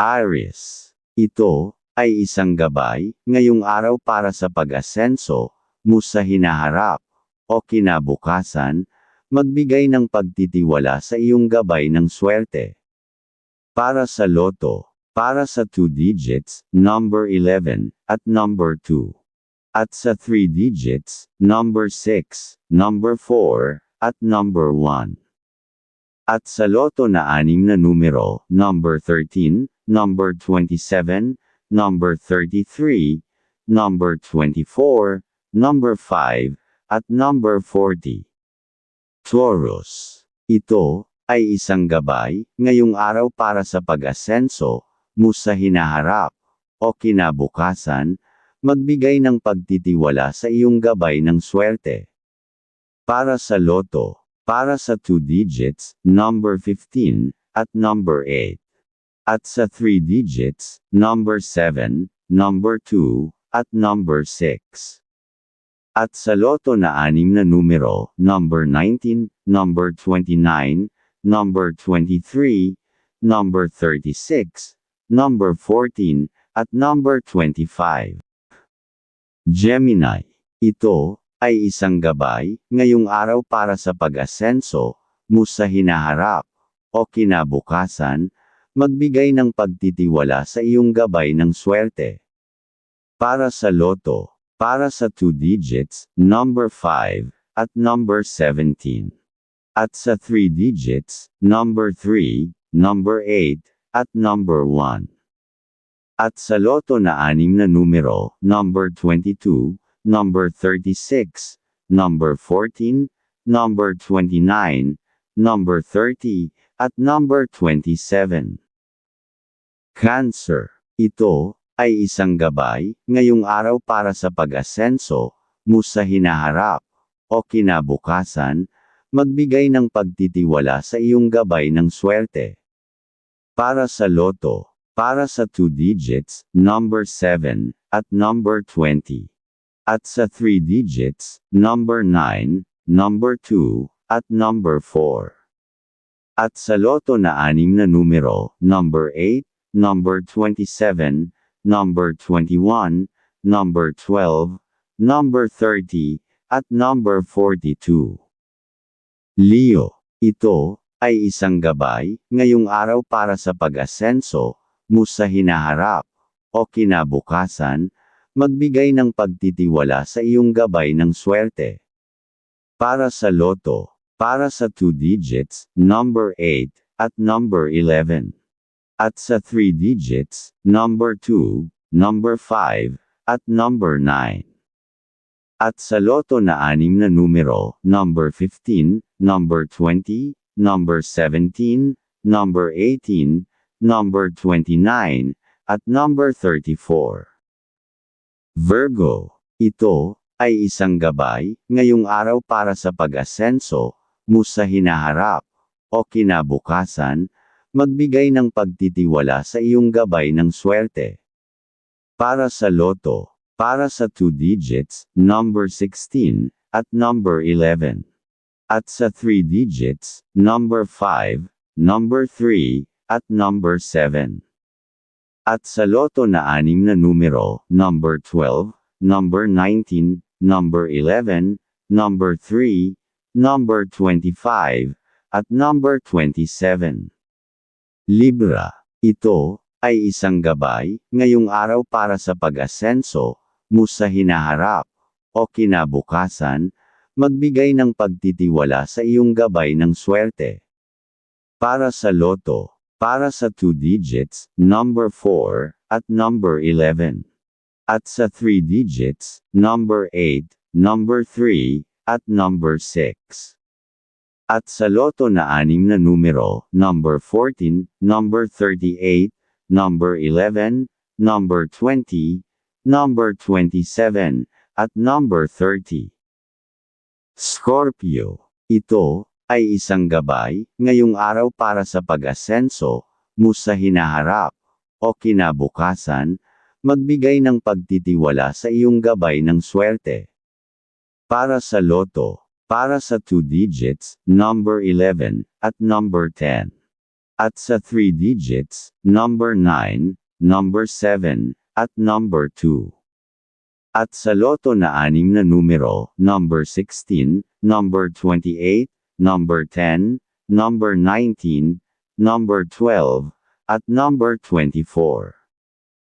Aries. Ito, ay isang gabay, ngayong araw para sa pag-asenso, mo sa hinaharap, o kinabukasan, magbigay ng pagtitiwala sa iyong gabay ng swerte. Para sa loto, para sa 2 digits, number 11, at number 2. At sa 3 digits, number 6, number 4, at number 1. At sa loto na anim na numero, number 13, number 27, number 33, number 24, number 5, at number 40. Taurus. Ito, ay isang gabay, ngayong araw para sa pag-asenso, mo sa hinaharap, o kinabukasan, magbigay ng pagtitiwala sa iyong gabay ng swerte. Para sa loto, para sa 2 digits, number 15, at number 8. At sa 3 digits, number 7, number 2, at number 6. At sa loto na anim na numero, number 19, number 29, number 23, number 36, number 14, at number 25. Gemini. Ito, ay isang gabay, ngayong araw para sa pag-asenso, mo sa hinaharap, o kinabukasan, magbigay ng pagtitiwala sa iyong gabay ng swerte. Para sa loto, para sa 2 digits, number 5, at number 17. At sa 3 digits, number 3, number 8, at number 1. At sa loto na anim na numero, number 22, number 36, number 14, number 29, number 30, at number 27. Cancer. Ito, ay isang gabay, ngayong araw para sa pag-asenso, mo sa hinaharap, o kinabukasan, magbigay ng pagtitiwala sa iyong gabay ng swerte. Para sa loto, para sa 2 digits, number 7, at number 20. At sa 3 digits, number 9, number 2, at number 4. At sa loto na anim na numero, number 8, number 27, number 21, number 12, number 30, at number 42. Leo, ito, ay isang gabay, ngayong araw para sa pag-asenso, mo sa hinaharap, o kinabukasan, magbigay ng pagtitiwala sa iyong gabay ng swerte. Para sa loto, para sa 2 digits, number 8, at number 11. At sa 3 digits, number 2, number 5, at number 9. At sa loto na anim na numero, number 15, number 20, number 17, number 18, number 29, at number 34. Virgo, ito, ay isang gabay, ngayong araw para sa pag-asenso, mo sa hinaharap, o kinabukasan, magbigay ng pagtitiwala sa iyong gabay ng swerte. Para sa loto, para sa 2 digits, number 16, at number 11. At sa 3 digits, number 5, number 3, at number 7. At sa loto na anim na numero, number 12, number 19, number 11, number 3, number 25, at number 27. Libra. Ito, ay isang gabay, ngayong araw para sa pag-asenso, mo sa hinaharap, o kinabukasan, magbigay ng pagtitiwala sa iyong gabay ng swerte. Para sa loto, para sa 2 digits, number 4, at number 11. At sa 3 digits, number 8, number 3, at number 6. At sa loto na anim na numero, number 14, number 38, number 11, number 20, number 27, at number 30. Scorpio. Ito, ay isang gabay, ngayong araw para sa pag-asenso, mo sa hinaharap, o kinabukasan, magbigay ng pagtitiwala sa iyong gabay ng swerte. Para sa loto, para sa 2 digits, number 11, at number 10. At sa 3 digits, number 9, number 7, at number 2. At sa loto na anim na numero, number 16, number 28, number 10, number 19, number 12, at number 24.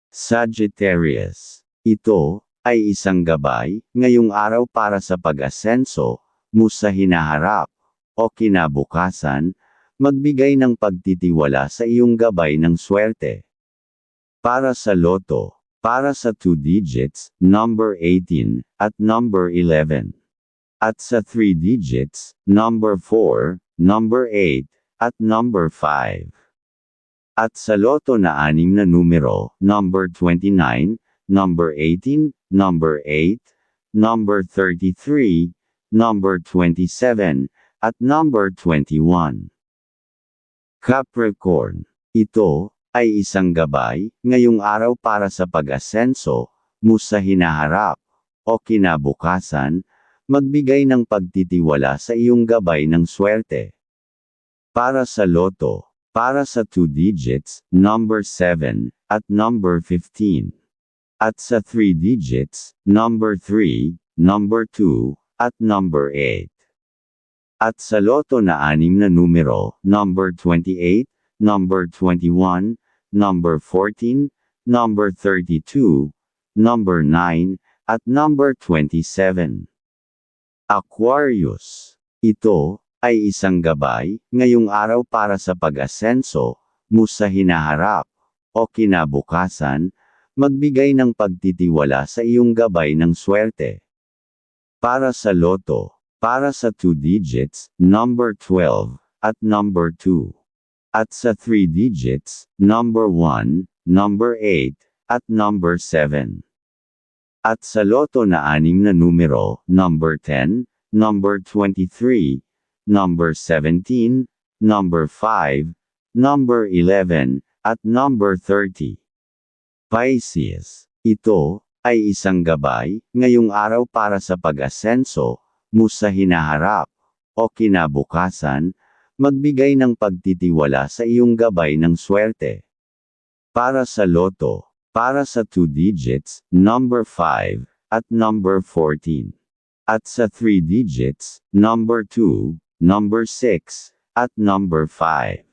Sagittarius. Ito, ay isang gabay, ngayong araw para sa pag-asenso, mo sa hinaharap, o kinabukasan, magbigay ng pagtitiwala sa iyong gabay ng swerte. Para sa loto, para sa 2 digits, number 18, at number 11. At sa 3 digits, number 4, number 8, at number 5. At sa loto na anim na numero, number 29, number 18, number 8, number 33, number 27, at number 21. Capricorn. Ito, ay isang gabay, ngayong araw para sa pag-asenso, mo sa hinaharap, o kinabukasan, magbigay ng pagtitiwala sa iyong gabay ng swerte. Para sa loto, para sa 2 digits, number 7, at number 15. At sa 3 digits, number 3, number 2, at number 8. At sa loto na anim na numero, number 28, number 21, number 14, number 32, number 9, at number 27. Aquarius. Ito, ay isang gabay, ngayong araw para sa pag-asenso, mo sa hinaharap, o kinabukasan, magbigay ng pagtitiwala sa iyong gabay ng swerte. Para sa loto, para sa 2 digits, number 12, at number 2. At sa 3 digits, number 1, number 8, at number 7. At sa loto na anim na numero, number 10, number 23, number 17, number 5, number 11, at number 30. Pisces. Ito, ay isang gabay, ngayong araw para sa pag-asenso, mo sa hinaharap, o kinabukasan, magbigay ng pagtitiwala sa iyong gabay ng swerte. Para sa loto, para sa 2 digits, number 5, at number 14. At sa 3 digits, number 2, number 6, at number 5.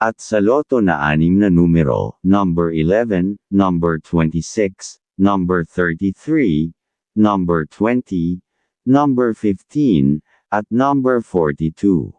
At sa loto na anim na numero, number 11, number 26, number 33, number 20, number 15, at number 42.